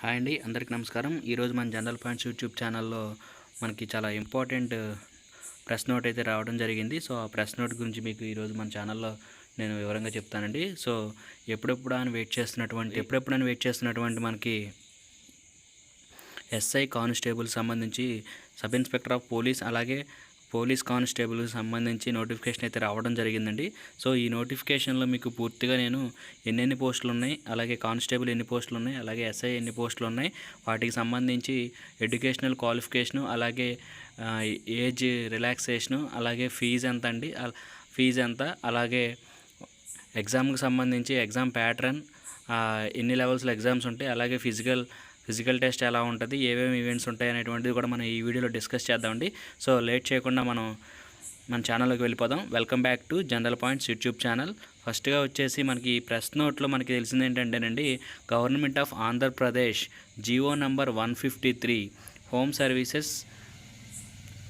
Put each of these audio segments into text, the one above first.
Hi అండి అందరికీ నమస్కారం. ఈరోజు మన జనరల్ పాయింట్స్ యూట్యూబ్ ఛానల్లో మనకి చాలా ఇంపార్టెంట్ ప్రెస్ నోట్ అయితే రావడం జరిగింది. సో ఆ ప్రెస్ నోట్ గురించి మీకు ఈరోజు మన ఛానల్లో నేను వివరంగా చెప్తానండి. సో ఎప్పుడెప్పుడు అని వెయిట్ చేస్తున్నటువంటి ఎప్పుడెప్పుడు అని వెయిట్ చేస్తున్నటువంటి మనకి ఎస్ఐ కానిస్టేబుల్ సంబంధించి సబ్ ఇన్స్పెక్టర్ ఆఫ్ పోలీస్ అలాగే పోలీస్ కానిస్టేబుల్కి సంబంధించి నోటిఫికేషన్ అయితే రావడం జరిగిందండి. సో ఈ నోటిఫికేషన్లో మీకు పూర్తిగా నేను ఎన్నెన్ని పోస్టులు ఉన్నాయి అలాగే కానిస్టేబుల్ ఎన్ని పోస్టులు ఉన్నాయి అలాగే ఎస్ఐ ఎన్ని పోస్టులు ఉన్నాయి వాటికి సంబంధించి ఎడ్యుకేషనల్ క్వాలిఫికేషను అలాగే ఏజ్ రిలాక్సేషను అలాగే ఫీజు ఎంత అండి ఫీజు ఎంత అలాగే ఎగ్జామ్కి సంబంధించి ఎగ్జామ్ ప్యాటర్న్ ఎన్ని లెవెల్స్లో ఎగ్జామ్స్ ఉంటాయి అలాగే ఫిజికల్ ఫిజికల్ టెస్ట్ ఎలా ఉంటుంది ఏమేమి ఈవెంట్స్ ఉంటాయి అనేటువంటిది కూడా మనం ఈ వీడియోలో డిస్కస్ చేద్దామండి. సో లేట్ చేయకుండా మనం మన ఛానల్లోకి వెళ్ళిపోదాం. Welcome back to general points YouTube channel ఫస్ట్గా వచ్చేసి మనకి ప్రెస్ నోట్లో మనకి తెలిసింది ఏంటంటేనండి government of Andhra Pradesh G O number one fifty three home services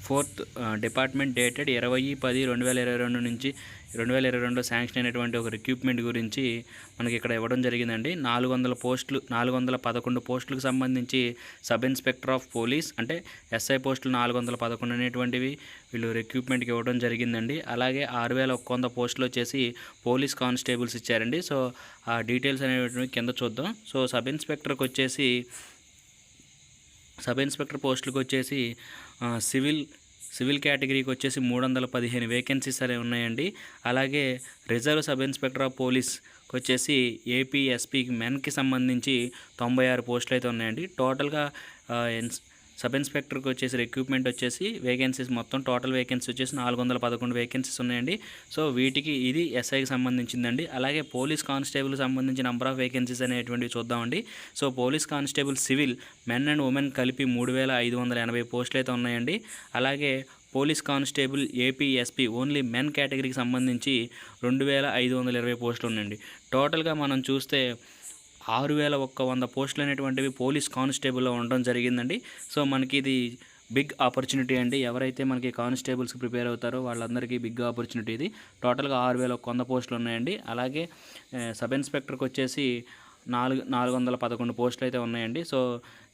fourth department dated ఇరవై పది రెండు వేల ఇరవై రెండు నుంచి రెండు వేల ఇరవై రెండులో శాంక్షన్ అయినటువంటి ఒక రిక్రూట్మెంట్ గురించి మనకి ఇక్కడ ఇవ్వడం జరిగిందండి. నాలుగు వందల పోస్టులు నాలుగు వందల పదకొండు పోస్టులకు సంబంధించి సబ్ ఇన్స్పెక్టర్ ఆఫ్ పోలీస్ అంటే ఎస్ఐ పోస్టులు నాలుగు వందల పదకొండు అనేటువంటివి వీళ్ళు రిక్రూట్మెంట్కి ఇవ్వడం జరిగిందండి. అలాగే ఆరు వేల ఒక్క వంద పోస్టులు వచ్చేసి పోలీస్ కానిస్టేబుల్స్ ఇచ్చారండి. సో ఆ డీటెయిల్స్ అనేటువంటివి కింద చూద్దాం. సో సబ్ ఇన్స్పెక్టర్కి వచ్చేసి సబ్ ఇన్స్పెక్టర్ పోస్టులకు వచ్చేసి సివిల్ సివిల్ కేటగిరీకి వచ్చేసి మూడు వందల పదిహేను వేకెన్సీస్ అనేవి ఉన్నాయండి. అలాగే రిజర్వ్ సబ్ ఇన్స్పెక్టర్ ఆఫ్ పోలీస్కి వచ్చేసి ఏపీ ఎస్పీ మెన్కి సంబంధించి తొంభై ఆరు పోస్టులు అయితే ఉన్నాయండి. టోటల్గా సబ్ ఇన్స్పెక్టర్కి వచ్చేసి రిక్రూట్మెంట్ వచ్చేసి వేకెన్సీస్ మొత్తం టోటల్ వేకెన్సీ వచ్చేసి నాలుగు వందల పదకొండు వేకెన్సీస్ ఉన్నాయండి. సో వీటికి ఇది ఎస్ఐకి సంబంధించిందండి. అలాగే పోలీస్ కానిస్టేబుల్ సంబంధించి నంబర్ ఆఫ్ వేకెన్సీస్ అనేటువంటివి చూద్దామండి. So police constable civil men and women కలిపి మూడు వేల ఐదు వందల ఎనభై పోస్టులు అయితే ఉన్నాయండి. అలాగే police constable AP SP only men కేటగిరీకి సంబంధించి రెండు వేల ఐదు వందల ఇరవై పోస్టులు ఉన్నాయండి. టోటల్గా మనం చూస్తే ఆరు వేల ఒక్క వంద పోస్టులు అనేటువంటివి పోలీస్ కానిస్టేబుల్లో ఉండడం జరిగిందండి. సో మనకి ఇది బిగ్ ఆపర్చునిటీ అండి. ఎవరైతే మనకి కానిస్టేబుల్స్ ప్రిపేర్ అవుతారో వాళ్ళందరికీ బిగ్ ఆపర్చునిటీ ఇది. టోటల్గా ఆరు వేల వంద పోస్టులు ఉన్నాయండి అలాగే సబ్ ఇన్స్పెక్టర్కి వచ్చేసి నాలుగు నాలుగు వందల పదకొండు పోస్టులు అయితే ఉన్నాయండి. సో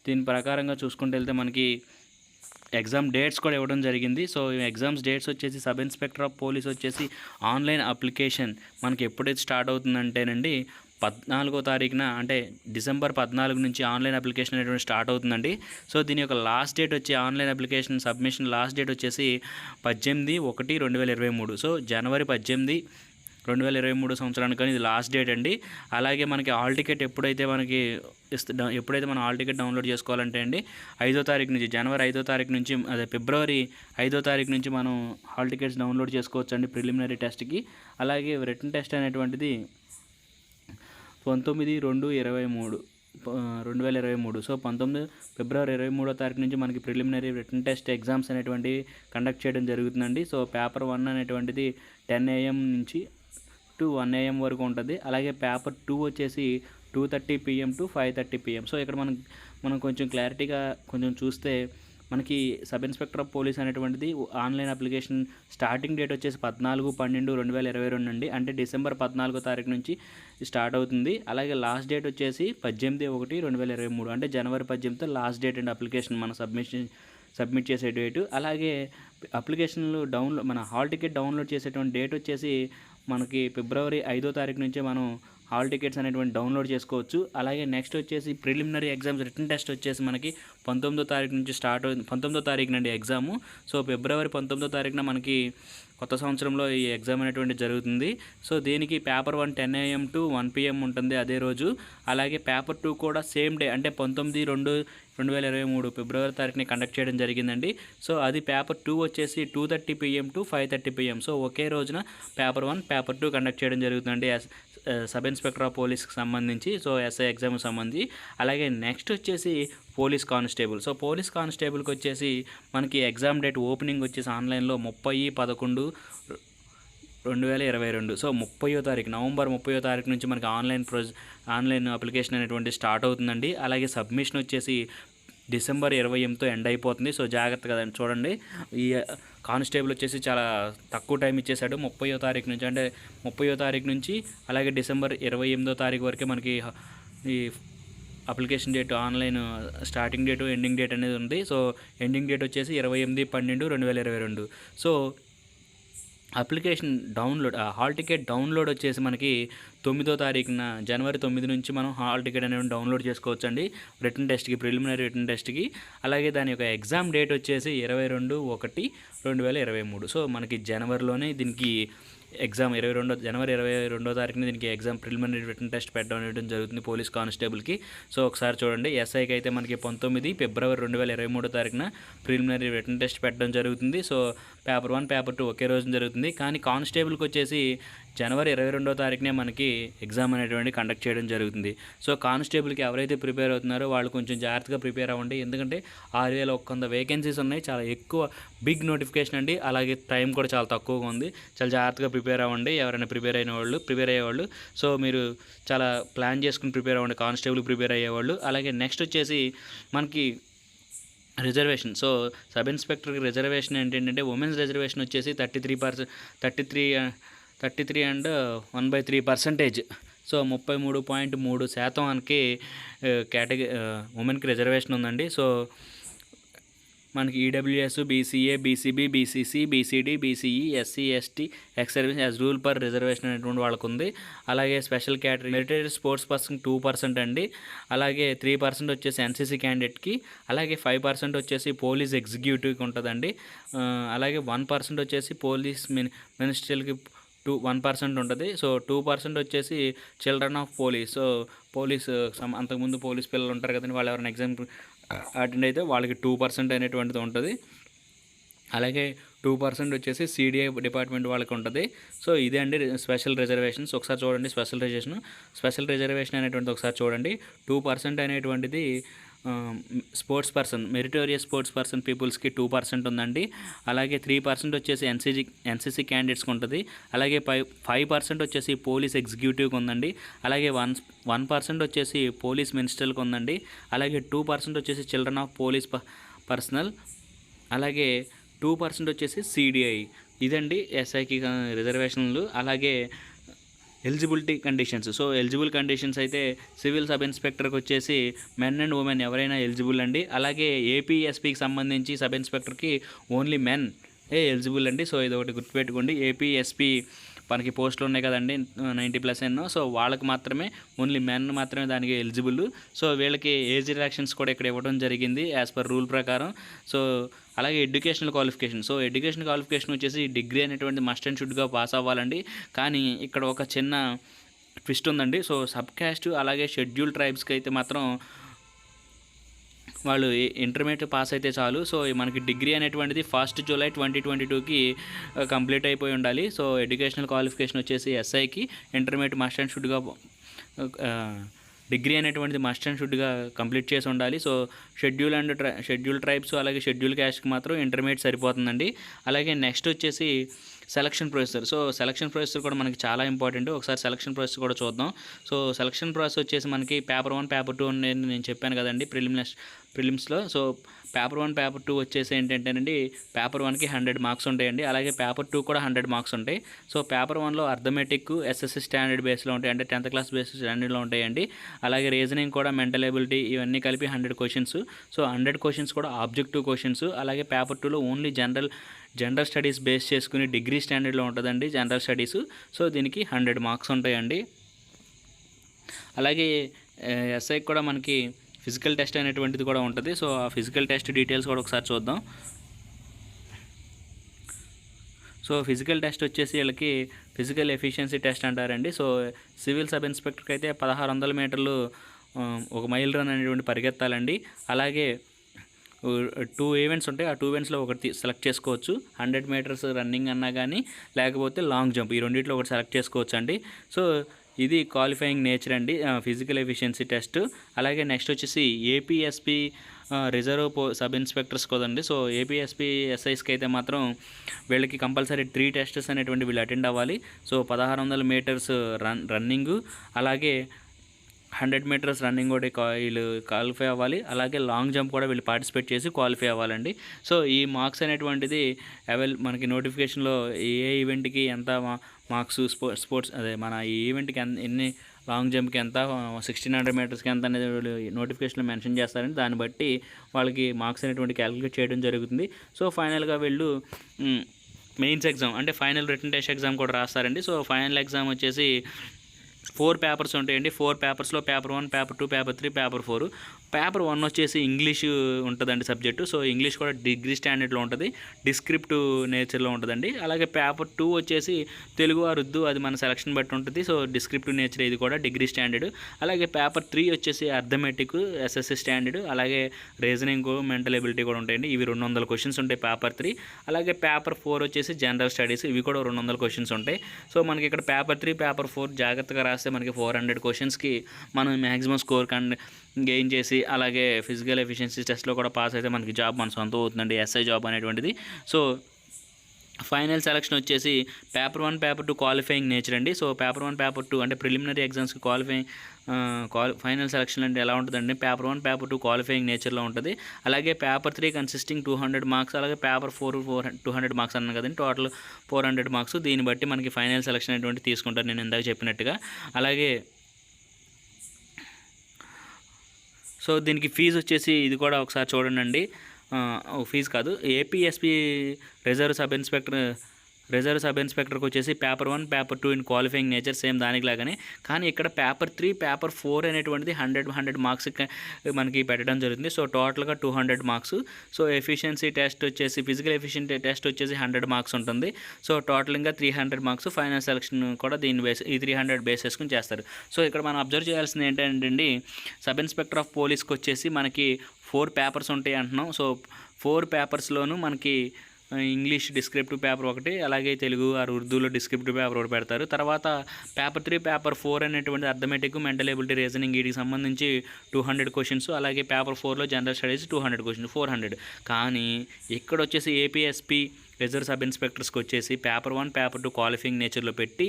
దీని ప్రకారంగా చూసుకుంటూ వెళ్తే మనకి ఎగ్జామ్ డేట్స్ కూడా ఇవ్వడం జరిగింది. సో ఎగ్జామ్స్ డేట్స్ వచ్చేసి సబ్ ఇన్స్పెక్టర్ ఆఫ్ పోలీస్ వచ్చేసి ఆన్లైన్ అప్లికేషన్ మనకి ఎప్పుడైతే స్టార్ట్ అవుతుందంటేనండి పద్నాలుగో తారీఖున అంటే డిసెంబర్ పద్నాలుగు నుంచి ఆన్లైన్ అప్లికేషన్ అనేటువంటి స్టార్ట్ అవుతుందండి. సో దీని యొక్క లాస్ట్ డేట్ వచ్చి online application submission last date వచ్చేసి పద్దెనిమిది ఒకటి రెండు వేల ఇరవై మూడు. సో జనవరి పద్దెనిమిది రెండు వేల ఇరవై మూడు సంవత్సరానికి కానీ ఇది లాస్ట్ డేట్ అండి. అలాగే మనకి హాల్ టికెట్ ఎప్పుడైతే మనకి ఇస్త ఎప్పుడైతే మనం హాల్ టికెట్ డౌన్లోడ్ చేసుకోవాలంటే అండి ఐదో తారీఖు నుంచి జనవరి ఐదో తారీఖు నుంచి అదే ఫిబ్రవరి ఐదో తారీఖు నుంచి మనం హాల్ టికెట్స్ డౌన్లోడ్ చేసుకోవచ్చు అండి ప్రిలిమినరీ టెస్ట్కి. అలాగే రిటర్న్ టెస్ట్ అనేటువంటిది పంతొమ్మిది రెండు ఇరవై మూడు. రెండు వేల ఇరవై మూడు. సో పంతొమ్మిది ఫిబ్రవరి ఇరవై మూడో తారీఖు నుంచి మనకి ప్రిలిమినరీ రిటర్న్ టెస్ట్ ఎగ్జామ్స్ అనేటువంటివి కండక్ట్ చేయడం జరుగుతుందండి. సో పేపర్ వన్ అనేటువంటిది టెన్ ఏఎం నుంచి టు వన్ ఏఎం వరకు ఉంటుంది. అలాగే పేపర్ టూ వచ్చేసి two thirty PM to five thirty PM. So ఇక్కడ మనం మనం కొంచెం క్లారిటీగా కొంచెం చూస్తే మనకి సబ్ ఇన్స్పెక్టర్ ఆఫ్ పోలీస్ అనేటువంటిది ఆన్లైన్ అప్లికేషన్ స్టార్టింగ్ డేట్ వచ్చేసి పద్నాలుగు పన్నెండు రెండు వేల ఇరవై రెండు అండి. అంటే డిసెంబర్ పద్నాలుగో తారీఖు నుంచి స్టార్ట్ అవుతుంది. అలాగే లాస్ట్ డేట్ వచ్చేసి పద్దెనిమిది ఒకటి రెండు వేల ఇరవై మూడు. అంటే జనవరి పద్దెనిమిదితో లాస్ట్ డేట్ అండ్ అప్లికేషన్ మన సబ్మిషన్ సబ్మిట్ చేసే డేటు. అలాగే అప్లికేషన్లు డౌన్లోడ్ మన హాల్ టికెట్ డౌన్లోడ్ చేసేటువంటి డేట్ వచ్చేసి మనకి ఫిబ్రవరి ఐదో తారీఖు నుంచే మనం హాల్ టికెట్స్ అనేటువంటి డౌన్లోడ్ చేసుకోవచ్చు. అలాగే నెక్స్ట్ వచ్చేసి ప్రిలిమినరీ ఎగ్జామ్స్ రిటర్న్ టెస్ట్ వచ్చేసి మనకి పంతొమ్మిదో తారీఖు నుంచి స్టార్ట్ అవుతుంది పంతొమ్మిదో తారీఖు నుండి ఎగ్జాము. సో ఫిబ్రవరి పంతొమ్మిదో తారీఖున మనకి కొత్త సంవత్సరంలో ఈ ఎగ్జామ్ అనేటువంటి జరుగుతుంది. సో దీనికి paper one ten AM to one PM ఉంటుంది అదే రోజు. అలాగే పేపర్ టూ కూడా సేమ్ డే అంటే పంతొమ్మిది రెండు రెండు వేల ఇరవై మూడు ఫిబ్రవరి తారీఖుని కండక్ట్ చేయడం జరిగిందండి. సో అది పేపర్ టూ వచ్చేసి two thirty PM to five thirty PM. So ఒకే రోజున paper one paper two conduct చేయడం జరుగుతుందండి. సబ్ ఇన్స్పెక్టర్ ఆఫ్ పోలీస్కి సంబంధించి సో ఎస్ఐ ఎగ్జామ్కి సంబంధించి. అలాగే నెక్స్ట్ వచ్చేసి పోలీస్ కానిస్టేబుల్. సో పోలీస్ కానిస్టేబుల్కి వచ్చేసి మనకి ఎగ్జామ్ డేట్ ఓపెనింగ్ వచ్చేసి ఆన్లైన్లో ముప్పై పదకొండు రెండు వేల ఇరవై రెండు. సో ముప్పయో తారీఖు నవంబర్ ముప్పయో తారీఖు నుంచి మనకి ఆన్లైన్ ప్రొజ్ ఆన్లైన్ అప్లికేషన్ అనేటువంటి స్టార్ట్ అవుతుందండి. అలాగే సబ్మిషన్ వచ్చేసి డిసెంబర్ ఇరవై ఎనిమిదితో ఎండ్ అయిపోతుంది. సో జాగ్రత్త కదండి చూడండి. ఈ కానిస్టేబుల్ వచ్చేసి చాలా తక్కువ టైం ఇచ్చేసాడు ముప్పయో తారీఖు నుంచి అంటే ముప్పయో తారీఖు నుంచి అలాగే డిసెంబర్ ఇరవై ఎనిమిదో తారీఖు వరకే మనకి ఈ application date online starting date ending date అనేది ఉంది. సో ఎండింగ్ డేట్ వచ్చేసి ఇరవై ఎనిమిది పన్నెండు రెండు వేల ఇరవై రెండు. So application download hall ticket download వచ్చేసి మనకి తొమ్మిదో తారీఖున జనవరి తొమ్మిది నుంచి మనం హాల్ టికెట్ అనేది డౌన్లోడ్ చేసుకోవచ్చు అండి రిటర్న్ టెస్ట్కి ప్రిలిమినరీ రిటర్న్ టెస్ట్కి. అలాగే దాని యొక్క ఎగ్జామ్ డేట్ వచ్చేసి ఇరవై రెండు ఒకటి రెండు వేల ఇరవై మూడు. సో మనకి జనవరిలోనే దీనికి ఎగ్జామ్ ఇరవై రెండో జనవరి ఇరవై రెండో తారీఖున దీనికి ఎగ్జామ్ ప్రిలిమినరీ రిటర్న్ టెస్ట్ పెట్టడం ఇవ్వడం జరుగుతుంది పోలీస్ కానిస్టేబుల్కి. సో ఒకసారి చూడండి ఎస్ఐకి అయితే మనకి పంతొమ్మిది ఫిబ్రవరి రెండు వేల ఇరవై మూడో తారీఖున ప్రిలిమినరీ రిటర్న్ టెస్ట్ పెట్టడం జరుగుతుంది. So paper one paper two ఒకే రోజున జరుగుతుంది. కానీ కానిస్టేబుల్కి వచ్చేసి జనవరి ఇరవై రెండో తారీఖునే మనకి ఎగ్జామ్ అనేటువంటి కండక్ట్ చేయడం జరుగుతుంది. సో కానిస్టేబుల్కి ఎవరైతే ప్రిపేర్ అవుతున్నారో వాళ్ళు కొంచెం జాగ్రత్తగా ప్రిపేర్ అవ్వండి. ఎందుకంటే ఆరు వేల ఒక్క వంద వేకెన్సీస్ ఉన్నాయి. చాలా ఎక్కువ బిగ్ నోటిఫికేషన్ అండి. అలాగే టైం కూడా చాలా తక్కువగా ఉంది. చాలా జాగ్రత్తగా ప్రిపేర్ అవ్వండి. ఎవరైనా ప్రిపేర్ అయిన వాళ్ళు ప్రిపేర్ అయ్యేవాళ్ళు. సో మీరు చాలా ప్లాన్ చేసుకుని ప్రిపేర్ అవ్వండి. కానిస్టేబుల్ ప్రిపేర్ అయ్యేవాళ్ళు. అలాగే నెక్స్ట్ వచ్చేసి మనకి రిజర్వేషన్. సో సబ్ ఇన్స్పెక్టర్కి రిజర్వేషన్ ఏంటంటే ఉమెన్స్ రిజర్వేషన్ వచ్చేసి thirty three percent thirty three thirty three and one by three percentage. So ముప్పై మూడు పాయింట్ మూడు శాతానికి కేటగిరీ ఉమెన్కి రిజర్వేషన్ ఉందండి. సో మనకి EWS BCA BCB BCC BCD BCE SC ST ex service as rule per reservation అనేటువంటి వాళ్ళకు ఉంది అలాగే special category meritorious sports person two percent అండి. అలాగే త్రీ పర్సెంట్ వచ్చేసి ఎన్సీసీ క్యాండిడేట్కి అలాగే ఫైవ్ పర్సెంట్ వచ్చేసి పోలీస్ ఎగ్జిక్యూటివ్కి ఉంటుందండి అలాగే వన్ పర్సెంట్ వచ్చేసి పోలీస్ మిని మినిస్ట్రీలకి టూ వన్ పర్సెంట్ ఉంటుంది. సో టూ పర్సెంట్ వచ్చేసి children of police so police some అంతకుముందు పోలీస్ పిల్లలు ఉంటారు కదండి వాళ్ళు ఎవరైనా ఎగ్జామ్ అటెండ్ అయితే వాళ్ళకి టూ పర్సెంట్ అనేటువంటిది ఉంటుంది. అలాగే టూ పర్సెంట్ వచ్చేసి సిడిఐ డిపార్ట్మెంట్ వాళ్ళకి ఉంటుంది. సో ఇదే అండి స్పెషల్ రిజర్వేషన్స్. ఒకసారి చూడండి స్పెషల్ రిజర్వేషన్. స్పెషల్ రిజర్వేషన్ అనేటువంటిది ఒకసారి చూడండి. టూ పర్సెంట్ అనేటువంటిది sports person meritorious sports person పీపుల్స్కి two percent ఉందండి. అలాగే త్రీ పర్సెంట్ వచ్చేసి ఎన్సీజీ ఎన్సీసీ క్యాండిడేట్స్కి ఉంటుంది. అలాగే ఫైవ్ ఫైవ్ పర్సెంట్ వచ్చేసి పోలీస్ ఎగ్జిక్యూటివ్కి ఉందండి. అలాగే వన్ వన్ పర్సెంట్ వచ్చేసి పోలీస్ మినిస్టర్కి ఉందండి. అలాగే టూ పర్సెంట్ వచ్చేసి చిల్డ్రన్ ఆఫ్ పోలీస్ పర్సనల్. అలాగే టూ పర్సెంట్ వచ్చేసి సిడిఐ. ఇదండి ఎస్ఐకి రిజర్వేషన్లు. అలాగే eligibility conditions. So eligible conditions అయితే సివిల్ సబ్ ఇన్స్పెక్టర్కి వచ్చేసి మెన్ అండ్ ఉమెన్ ఎవరైనా ఎలిజిబుల్ అండి. అలాగే ఏపీఎస్పికి సంబంధించి సబ్ ఇన్స్పెక్టర్కి ఓన్లీ మెన్ ఏ ఎలిజిబుల్ అండి. సో ఇది ఒకటి గుర్తుపెట్టుకోండి ఏపీఎస్పి మనకి పోస్టులు ఉన్నాయి కదండి నైంటీ ప్లస్ ఎన్నో. సో వాళ్ళకి మాత్రమే ఓన్లీ మెన్ మాత్రమే దానికి ఎలిజిబుల్. సో వీళ్ళకి ఏజ్ రిలాక్షన్స్ కూడా ఇక్కడ ఇవ్వడం జరిగింది యాజ్ పర్ రూల్ ప్రకారం. సో అలాగే educational qualification. So education qualification వచ్చేసి డిగ్రీ అనేటువంటి మస్ట్ అండ్ షుడ్గా పాస్ అవ్వాలండి. కానీ ఇక్కడ ఒక చిన్న ట్విస్ట్ ఉందండి. సో సబ్ క్యాస్ట్ అలాగే షెడ్యూల్ ట్రైబ్స్కి అయితే మాత్రం వాళ్ళు ఇంటర్మీడియట్ పాస్ అయితే చాలు. సో మనకి డిగ్రీ అనేటువంటిది ఫస్ట్ జూలై ట్వంటీ ట్వంటీ టూకి కంప్లీట్ అయిపోయి ఉండాలి. సో ఎడ్యుకేషనల్ క్వాలిఫికేషన్ వచ్చేసి ఎస్ఐకి ఇంటర్మీడియట్ మస్ట్ అండ్ షుడ్గా డిగ్రీ అనేటువంటిది మస్ట్ అండ్ షుడ్గా కంప్లీట్ చేసి ఉండాలి. So schedule and tri schedule tribes అలాగే షెడ్యూల్ క్యాస్ట్కి మాత్రం ఇంటర్మీడియట్ సరిపోతుందండి. అలాగే నెక్స్ట్ వచ్చేసి selection processor so selection processor కూడా మనకి చాలా ఇంపార్టెంట్ ఒకసారి సెలక్షన్ ప్రాసెస్ కూడా చూద్దాం. సో సెలక్షన్ ప్రాసెస్ వచ్చేసి మనకి పేపర్ వన్ పేపర్ టూ అనేది నేను చెప్పాను కదండి ప్రిలిమినస్ ప్రిలిమ్స్లో so paper one paper two వచ్చేసి ఏంటంటేనండి పేపర్ వన్కి హండ్రెడ్ మార్క్స్ ఉంటాయండి. అలాగే పేపర్ టూ కూడా హండ్రెడ్ మార్క్స్ ఉంటాయి. సో పేపర్ వన్లో అర్థమెటిక్ ఎస్ఎస్సి స్టాండర్డ్ బేస్లో ఉంటాయి. అంటే టెన్త్ క్లాస్ బేస్ స్టాండర్డ్లో ఉంటాయండి. అలాగే రీజనింగ్ కూడా మెంటల్ ఎబిలిటీ ఇవన్నీ కలిపి hundred questions so hundred questions కూడా ఆబ్జెక్టివ్ క్వశ్చన్స్ అలాగే పేపర్ టూలో only general general studies base చేసుకుని డిగ్రీ స్టాండర్డ్లో ఉంటుందండి జనరల్ స్టడీస్ సో దీనికి హండ్రెడ్ మార్క్స్ ఉంటాయండి. అలాగే ఎస్ఐ కూడా మనకి ఫిజికల్ టెస్ట్ అనేటువంటిది కూడా ఉంటుంది. సో ఆ ఫిజికల్ టెస్ట్ డీటెయిల్స్ కూడా ఒకసారి చూద్దాం. సో ఫిజికల్ టెస్ట్ వచ్చేసి వీళ్ళకి ఫిజికల్ ఎఫిషియన్సీ టెస్ట్ అంటారండి. సో సివిల్ సబ్ ఇన్స్పెక్టర్కి అయితే పదహారు వందల మీటర్లు ఒక మైల్ రన్ అనేటువంటి పరిగెత్తాలండి. అలాగే టూ ఈవెంట్స్ ఉంటాయి. ఆ టూ ఈవెంట్స్లో ఒకటి సెలెక్ట్ చేసుకోవచ్చు. హండ్రెడ్ మీటర్స్ రన్నింగ్ అన్నా కానీ లేకపోతే లాంగ్ జంప్ ఈ రెండింటిలో ఒకటి సెలెక్ట్ చేసుకోవచ్చు అండి సో ఇది క్వాలిఫైయింగ్ నేచర్ అండి. ఫిజికల్ ఎఫిషియన్సీ టెస్ట్ అలాగే నెక్స్ట్ వచ్చేసి ఏపీఎస్పి రిజర్వ్ పో సబ్ ఇన్స్పెక్టర్స్ కదండి. సో ఏపీఎస్పి ఎస్ఐస్కి అయితే మాత్రం వీళ్ళకి కంపల్సరీ త్రీ టెస్టెస్ అనేటువంటి వీళ్ళు అటెండ్ అవ్వాలి. సో పదహారు వందల మీటర్స్ రన్ రన్నింగ్ అలాగే హండ్రెడ్ మీటర్స్ రన్నింగ్ కూడా వీళ్ళు క్వాలిఫై అవ్వాలి. అలాగే లాంగ్ జంప్ కూడా వీళ్ళు పార్టిసిపేట్ చేసి క్వాలిఫై అవ్వాలండి. సో ఈ మార్క్స్ అనేటువంటిది అవైల్ మనకి నోటిఫికేషన్లో ఏ ఈవెంట్కి ఎంత మార్క్స్ స్పో స్పోర్ట్స్ అదే మన ఈ ఈవెంట్కి ఎన్ని లాంగ్ జంప్కి ఎంత సిక్స్టీన్ హండ్రెడ్ మీటర్స్కి ఎంత అనేది నోటిఫికేషన్లో మెన్షన్ చేస్తారని దాన్ని బట్టి వాళ్ళకి మార్క్స్ అనేటువంటి క్యాలిక్యులేట్ చేయడం జరుగుతుంది. సో ఫైనల్గా వీళ్ళు మెయిన్స్ ఎగ్జామ్ అంటే ఫైనల్ రిటర్న్ టెస్ట్ ఎగ్జామ్ కూడా రాస్తారండి. సో ఫైనల్ ఎగ్జామ్ వచ్చేసి ఫోర్ పేపర్స్ ఉంటాయండి. ఫోర్ పేపర్స్లో paper one paper two paper three paper four. Paper one వచ్చేసి ఇంగ్లీష్ ఉంటుందండి సబ్జెక్టు. సో ఇంగ్లీష్ కూడా డిగ్రీ స్టాండర్డ్లో ఉంటుంది. డిస్క్రిప్ట్ నేచర్లో ఉంటుందండి. అలాగే పేపర్ టూ వచ్చేసి తెలుగు అరుద్దు అది మన సెలక్షన్ బట్టి ఉంటుంది. సో డిస్క్రిప్టివ్ నేచర్ ఇది కూడా డిగ్రీ స్టాండర్డ్. అలాగే పేపర్ త్రీ వచ్చేసి అర్థమెటిక్ ఎస్ఎస్సి స్టాండర్డ్. అలాగే రీజనింగ్ మెంటల్ ఎబిలిటీ కూడా ఉంటాయండి. ఇవి రెండు వందల క్వశ్చన్స్ ఉంటాయి పేపర్ త్రీ. అలాగే పేపర్ ఫోర్ వచ్చేసి జనరల్ స్టడీస్. ఇవి కూడా రెండు వందల క్వశ్చన్స్ ఉంటాయి. సో మనకి ఇక్కడ పేపర్ త్రీ పేపర్ ఫోర్ జాగ్రత్తగా రాస్తే మనకి ఫోర్ హండ్రెడ్ క్వశ్చన్స్కి మనం మ్యాక్సిమం స్కోర్ కండి గెయిన్ చేసి అలాగే ఫిజికల్ ఎఫిషియన్సీ టెస్ట్లో కూడా పాస్ అయితే మనకి జాబ్ మన సొంతం అవుతుందండి ఎస్ఐ జాబ్ అనేటువంటిది. సో ఫైనల్ సెలక్షన్ వచ్చేసి paper one paper two qualifying nature అండి. So paper one paper two అంటే ప్రిలిమినరీ ఎగ్జామ్స్కి క్వాలిఫైయింగ్ క్వాలి ఫైనల్ సెలక్షన్ అంటే ఎలా ఉంటుందండి? Paper one paper two qualifying నేచర్లో ఉంటుంది. అలాగే paper three consisting two hundred marks అలాగే paper four four two hundred marks అన్నాను కదండి టోటల్ ఫోర్ హండ్రెడ్ మార్క్స్ దీన్ని బట్టి మనకి ఫైనల్ సెలక్షన్ అనేటువంటి తీసుకుంటారు నేను ఇందాక చెప్పినట్టుగా. అలాగే సో దీనికి ఫీజు వచ్చేసి ఇది కూడా ఒకసారి చూడండి. ఫీజు కాదు. APSP reserve sub inspector reserve sub ఇన్స్పెక్టర్కి వచ్చేసి paper one paper two in qualifying nature same దానికి లాగానే. కానీ ఇక్కడ పేపర్ త్రీ పేపర్ ఫోర్ అనేటువంటిది హండ్రెడ్ హండ్రెడ్ మార్క్స్ మనకి పెట్టడం జరుగుతుంది. సో టోటల్గా two hundred marks so efficiency test వచ్చేసి ఫిజికల్ ఎఫిషియన్సీ టెస్ట్ వచ్చేసి హండ్రెడ్ మార్క్స్ ఉంటుంది. సో టోటల్గా three hundred marks final selection కూడా దీని బేస్ ఈ త్రీ హండ్రెడ్ బేస్ చేసుకుని చేస్తారు. సో ఇక్కడ మనం అబ్జర్వ్ చేయాల్సింది ఏంటంటే సబ్ ఇన్స్పెక్టర్ ఆఫ్ పోలీస్కి వచ్చేసి మనకి ఫోర్ పేపర్స్ ఉంటాయి అంటున్నాం. సో ఫోర్ పేపర్స్లోనూ మనకి ఇంగ్లీష్ డిస్క్రిప్టివ్ పేపర్ ఒకటి అలాగే తెలుగు ఆరు ఉర్దూలో డిస్క్రిప్టివ్ పేపర్ ఒకటి పెడతారు. తర్వాత పేపర్ త్రీ పేపర్ ఫోర్ అనేటువంటి అర్థమెటిక్ మెంటల్ ఎబిలిటీ రీజనింగ్ వీటికి సంబంధించి టూ హండ్రెడ్ క్వశ్చన్స్ అలాగే పేపర్ ఫోర్లో general studies two hundred questions four hundred. కానీ ఇక్కడ వచ్చేసి ఏపీఎస్పి రిజర్వ్ సబ్ ఇన్స్పెక్టర్స్కి వచ్చేసి paper one paper two qualifying నేచర్లో పెట్టి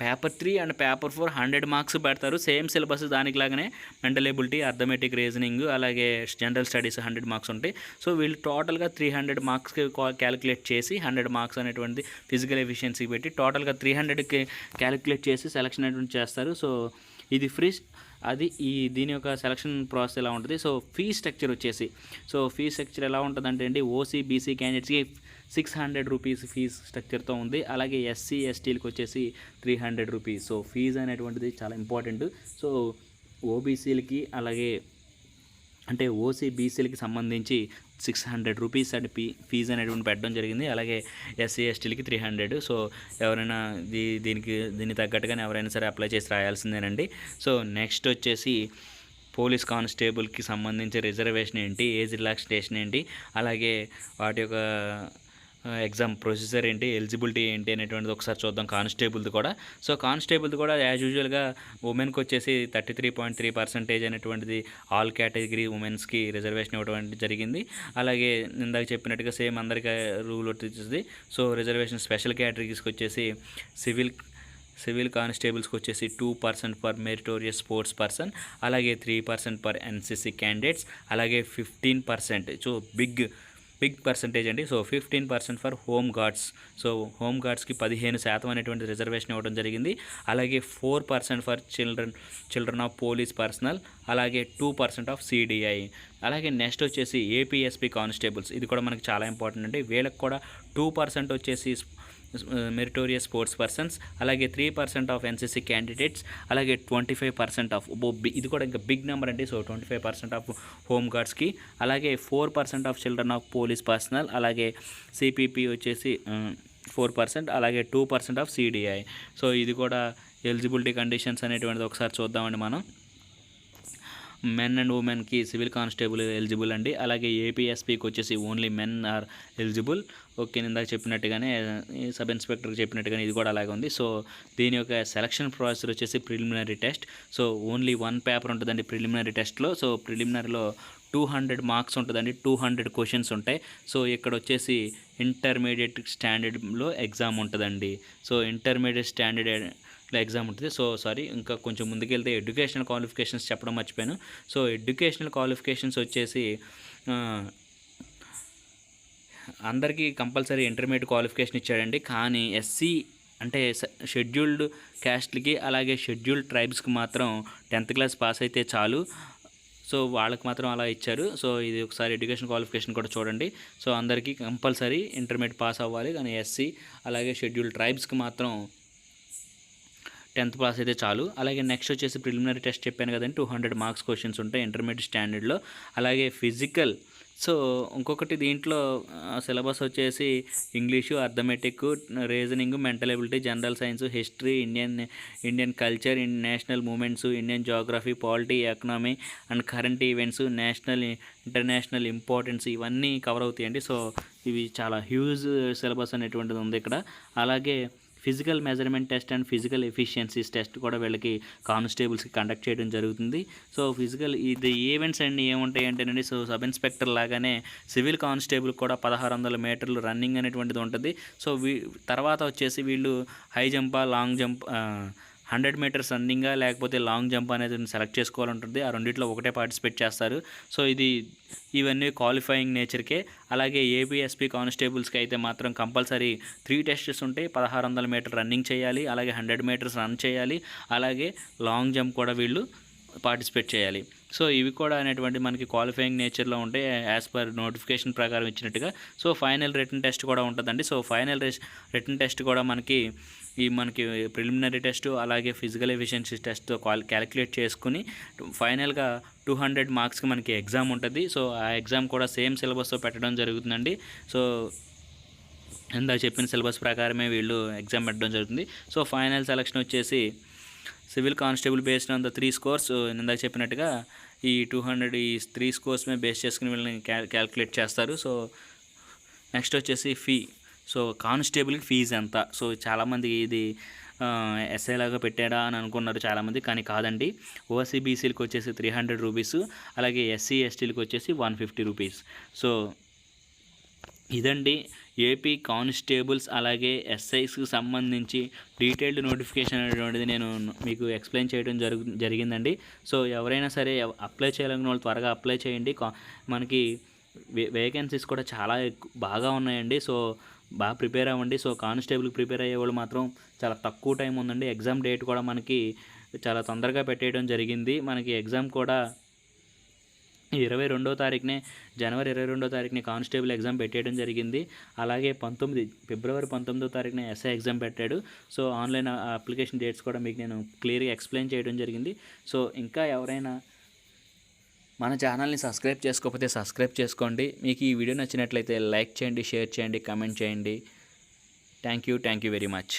paper three and paper four hundred marks పెడతారు. సేమ్ సిలబస్ దానికి లాగానే మెంటల్ ఎబిలిటీ అర్థమెటిక్ రీజనింగ్ అలాగే జనరల్ స్టడీస్ హండ్రెడ్ మార్క్స్ ఉంటాయి. సో వీళ్ళు టోటల్గా త్రీ హండ్రెడ్ మార్క్స్కి క్యాలిక్యులేట్ చేసి హండ్రెడ్ మార్క్స్ అనేటువంటి ఫిజికల్ ఎఫిషియన్సీ పెట్టి టోటల్గా త్రీ హండ్రెడ్కి క్యాలిక్యులేట్ చేసి సెలక్షన్ అనేటువంటి చేస్తారు. సో ఇది ఫ్రీ అది ఈ దీని యొక్క సెలక్షన్ ప్రాసెస్ ఎలా ఉంటుంది? సో ఫీ స్ట్రక్చర్ వచ్చేసి సో ఫీ స్ట్రక్చర్ ఎలా ఉంటుందంటే అండి ఓసీ బీసీ క్యాండిడేట్స్కి సిక్స్ హండ్రెడ్ రూపీస్ ఫీజ్ స్ట్రక్చర్తో ఉంది. అలాగే ఎస్సీ ఎస్టీలకు వచ్చేసి three hundred rupees so fees అనేటువంటిది చాలా ఇంపార్టెంట్ సో ఓబీసీలకి అలాగే అంటే ఓసీ బీసీలకి సంబంధించి six hundred rupees and fee fees అనేటువంటి పెట్టడం జరిగింది. అలాగే ఎస్సీ ఎస్టీలకి త్రీ హండ్రెడ్ సో ఎవరైనా దీ దీనికి దీనికి తగ్గట్టుగానే ఎవరైనా సరే అప్లై చేసి రాయాల్సిందేనండి. సో నెక్స్ట్ వచ్చేసి పోలీస్ కానిస్టేబుల్కి సంబంధించి రిజర్వేషన్ ఏంటి ఏజ్ రిలాక్సేషన్ ఏంటి అలాగే వాటి యొక్క ఎగ్జామ్ ప్రొసీజర్ ఏంటి ఎలిజిబిలిటీ ఏంటి అనేటువంటిది ఒకసారి చూద్దాం కానిస్టేబుల్ది కూడా. సో కానిస్టేబుల్ది కూడా యాజ్ యూజువల్గా ఉమెన్కి వచ్చేసి thirty three point three percentage అనేటువంటిది ఆల్ కేటగిరీ ఉమెన్స్కి రిజర్వేషన్ ఇవ్వడం జరిగింది. అలాగే ఇందాక చెప్పినట్టుగా సేమ్ అందరికీ రూల్ వచ్చేసి సో రిజర్వేషన్ స్పెషల్ కేటగిరీస్కి వచ్చేసి సివిల్ సివిల్ కానిస్టేబుల్స్కి వచ్చేసి two percent per meritorious sports person అలాగే three percent per NCC candidates అలాగే fifteen percent so big big percentage అండి. So fifteen percent for home guards. So home గార్డ్స్కి పదిహేను శాతం అనేటువంటి రిజర్వేషన్ ఇవ్వడం జరిగింది. అలాగే four percent for children children of police personnel. అలాగే టూ పర్సెంట్ ఆఫ్ సిడిఐ. అలాగే నెక్స్ట్ వచ్చేసి ఏపీఎస్పీ కానిస్టేబుల్స్. ఇది కూడా మనకి చాలా ఇంపార్టెంట్ అండి. వీళ్ళకి కూడా టూ పర్సెంట్ వచ్చేసి మెరిటోరియస్ స్పోర్ట్స్ పర్సన్స్ అలాగే three percent of NCC candidates అలాగే ట్వంటీ ఫైవ్ పర్సెంట్ ఆఫ్ ఇది కూడా ఇంకా బిగ్ నెంబర్ అండి. So twenty five percent of home గార్డ్స్కి అలాగే four percent of children of police personnel అలాగే సిపిపి వచ్చేసి ఫోర్ పర్సెంట్ అలాగే two percent of CDI so ఇది కూడా ఎలిజిబిలిటీ కండిషన్స్ అనేటువంటిది ఒకసారి చూద్దామండి మనం. మెన్ అండ్ ఉమెన్కి సివిల్ కానిస్టేబుల్ ఎలిజిబుల్ అండి. అలాగే ఏపీఎస్పీకి వచ్చేసి only men are eligible okay నేను ఇందాక చెప్పినట్టుగానే సబ్ ఇన్స్పెక్టర్కి చెప్పినట్టుగానే ఇది కూడా అలాగే ఉంది. సో దీని యొక్క సెలక్షన్ ప్రాసెస్ వచ్చేసి preliminary test. So only one paper ఉంటుందండి ప్రిలిమినరీ టెస్ట్లో. సో ప్రిలిమినరీలో టూ హండ్రెడ్ మార్క్స్ ఉంటుందండి టూ హండ్రెడ్ క్వశ్చన్స్ ఉంటాయి. సో ఇక్కడ వచ్చేసి ఇంటర్మీడియట్ స్టాండర్డ్లో ఎగ్జామ్ ఉంటుందండి. సో ఇంటర్మీడియట్ స్టాండర్డ్ ఎగ్జామ్ ఉంటుంది. సో సారీ ఇంకా కొంచెం ముందుకెళ్తే ఎడ్యుకేషనల్ క్వాలిఫికేషన్స్ చెప్పడం మర్చిపోయాను. సో ఎడ్యుకేషనల్ క్వాలిఫికేషన్స్ వచ్చేసి అందరికీ కంపల్సరీ ఇంటర్మీడియట్ క్వాలిఫికేషన్ ఇచ్చాడండి. కానీ ఎస్సీ అంటే షెడ్యూల్డ్ క్యాస్ట్లకి అలాగే షెడ్యూల్డ్ ట్రైబ్స్కి మాత్రం టెన్త్ క్లాస్ పాస్ అయితే చాలు. సో వాళ్ళకి మాత్రం అలా ఇచ్చారు. సో ఇది ఒకసారి ఎడ్యుకేషన్ క్వాలిఫికేషన్ కూడా చూడండి. సో అందరికీ కంపల్సరీ ఇంటర్మీడియట్ పాస్ అవ్వాలి. కానీ ఎస్సీ అలాగే షెడ్యూల్డ్ ట్రైబ్స్కి మాత్రం టెన్త్ పాస్ అయితే చాలు. అలాగే నెక్స్ట్ వచ్చేసి ప్రిలిమినరీ టెస్ట్ చెప్పాను కదండి. టూ హండ్రెడ్ మార్క్స్ క్వశ్చన్స్ ఉంటాయి ఇంటర్మీడియట్ స్టాండర్డ్లో. అలాగే ఫిజికల్ సో ఇంకొకటి దీంట్లో సిలబస్ వచ్చేసి English arithmetic reasoning mental ability general science history Indian Indian culture national movements Indian geography polity economy and current events national international importance ఇవన్నీ cover అవుతాయండి. So ఇవి చాలా హ్యూజ్ సిలబస్ అనేటువంటిది ఉంది ఇక్కడ. అలాగే physical measurement test and physical efficiencies test కూడా వీళ్ళకి కానిస్టేబుల్స్కి కండక్ట్ చేయడం జరుగుతుంది. సో ఫిజికల్ ఇది ఈవెంట్స్ అన్ని ఏముంటాయి అంటేనండి సో సబ్ ఇన్స్పెక్టర్ లాగానే సివిల్ కానిస్టేబుల్ కూడా పదహారు వందల మీటర్లు రన్నింగ్ అనేటువంటిది ఉంటుంది. సో వీ తర్వాత వచ్చేసి వీళ్ళు హై జంపా లాంగ్ జంప్ హండ్రెడ్ మీటర్స్ రన్నింగా లేకపోతే లాంగ్ జంప్ అనేది సెలెక్ట్ చేసుకోవాలంటుంది. ఆ రెండిట్లో ఒకటే పార్టిసిపేట్ చేస్తారు. సో ఇది ఇవన్నీ క్వాలిఫైయింగ్ నేచర్కే. అలాగే ఏపీఎస్పీ కానిస్టేబుల్స్కి అయితే మాత్రం కంపల్సరీ త్రీ టెస్ట్స్ ఉంటాయి. పదహారు వందల మీటర్ రన్నింగ్ చేయాలి. అలాగే హండ్రెడ్ మీటర్స్ రన్ చేయాలి. అలాగే లాంగ్ జంప్ కూడా వీళ్ళు పార్టిసిపేట్ చేయాలి. సో ఇవి కూడా అనేటువంటి మనకి క్వాలిఫైయింగ్ నేచర్లో ఉంటే యాజ్ పర్ నోటిఫికేషన్ ప్రకారం ఇచ్చినట్టుగా. సో ఫైనల్ రిటర్న్ టెస్ట్ కూడా ఉంటుందండి. సో ఫైనల్ రిటర్న్ టెస్ట్ కూడా మనకి ఈ మనకి ప్రిలిమినరీ టెస్ట్ అలాగే ఫిజికల్ ఎఫిషియన్సీ టెస్ట్తో కాల్ క్యాలిక్యులేట్ చేసుకుని ఫైనల్గా టూ హండ్రెడ్ మార్క్స్కి మనకి ఎగ్జామ్ ఉంటుంది. సో ఆ ఎగ్జామ్ కూడా సేమ్ సిలబస్తో పెట్టడం జరుగుతుందండి. సో ఇందాక చెప్పిన సిలబస్ ప్రకారమే వీళ్ళు ఎగ్జామ్ పెట్టడం జరుగుతుంది. సో ఫైనల్ సెలక్షన్ వచ్చేసి civil constable based on the three scores ఇందాక చెప్పినట్టుగా ఈ టూ హండ్రెడ్ ఈ త్రీ స్కోర్స్ మీద బేస్ చేసుకుని వీళ్ళని క్యాల్ క్యాల్కులేట్ చేస్తారు. సో నెక్స్ట్ వచ్చేసి ఫీ సో కానిస్టేబుల్కి ఫీజు ఎంత? సో చాలామంది ఇది ఎస్ఐ లాగా పెట్టాడా అని అనుకున్నారు చాలామంది కానీ కాదండి. ఓసీ బీసీలకు వచ్చేసి త్రీ హండ్రెడ్ రూపీస్ అలాగే ఎస్సీ ఎస్టీలకు వచ్చేసి వన్ ఫిఫ్టీ రూపీస్ సో ఇదండి ఏపీ కానిస్టేబుల్స్ అలాగే ఎస్ఐస్కి సంబంధించి డీటెయిల్డ్ నోటిఫికేషన్ అనేటువంటిది నేను మీకు ఎక్స్ప్లెయిన్ చేయడం జరుగు జరిగిందండి. సో ఎవరైనా సరే అప్లై చేయాలనుకున్న వాళ్ళు త్వరగా అప్లై చేయండి. కా- మనకి వే వేకెన్సీస్ కూడా చాలా బాగా ఉన్నాయండి. సో బాగా ప్రిపేర్ అవ్వండి. సో కానిస్టేబుల్కి ప్రిపేర్ అయ్యేవాళ్ళు మాత్రం చాలా తక్కువ టైం ఉందండి. ఎగ్జామ్ డేట్ కూడా మనకి చాలా తొందరగా పెట్టేయడం జరిగింది. మనకి ఎగ్జామ్ కూడా ఇరవై రెండో తారీఖునే జనవరి ఇరవై రెండో తారీఖుని కానిస్టేబుల్ ఎగ్జామ్ పెట్టేయడం జరిగింది. అలాగే పంతొమ్మిది ఫిబ్రవరి పంతొమ్మిదో తారీఖున ఎస్ఐ ఎగ్జామ్ పెట్టాడు. సో ఆన్లైన్ అప్లికేషన్ డేట్స్ కూడా మీకు నేను క్లియర్గా ఎక్స్ప్లెయిన్ చేయడం జరిగింది. సో ఇంకా ఎవరైనా మన ఛానల్ని సబ్స్క్రైబ్ చేసుకోకపోతే సబ్స్క్రైబ్ చేసుకోండి. మీకు ఈ వీడియో నచ్చినట్లయితే లైక్ చేయండి షేర్ చేయండి కామెంట్ చేయండి. Thank you thank you very much.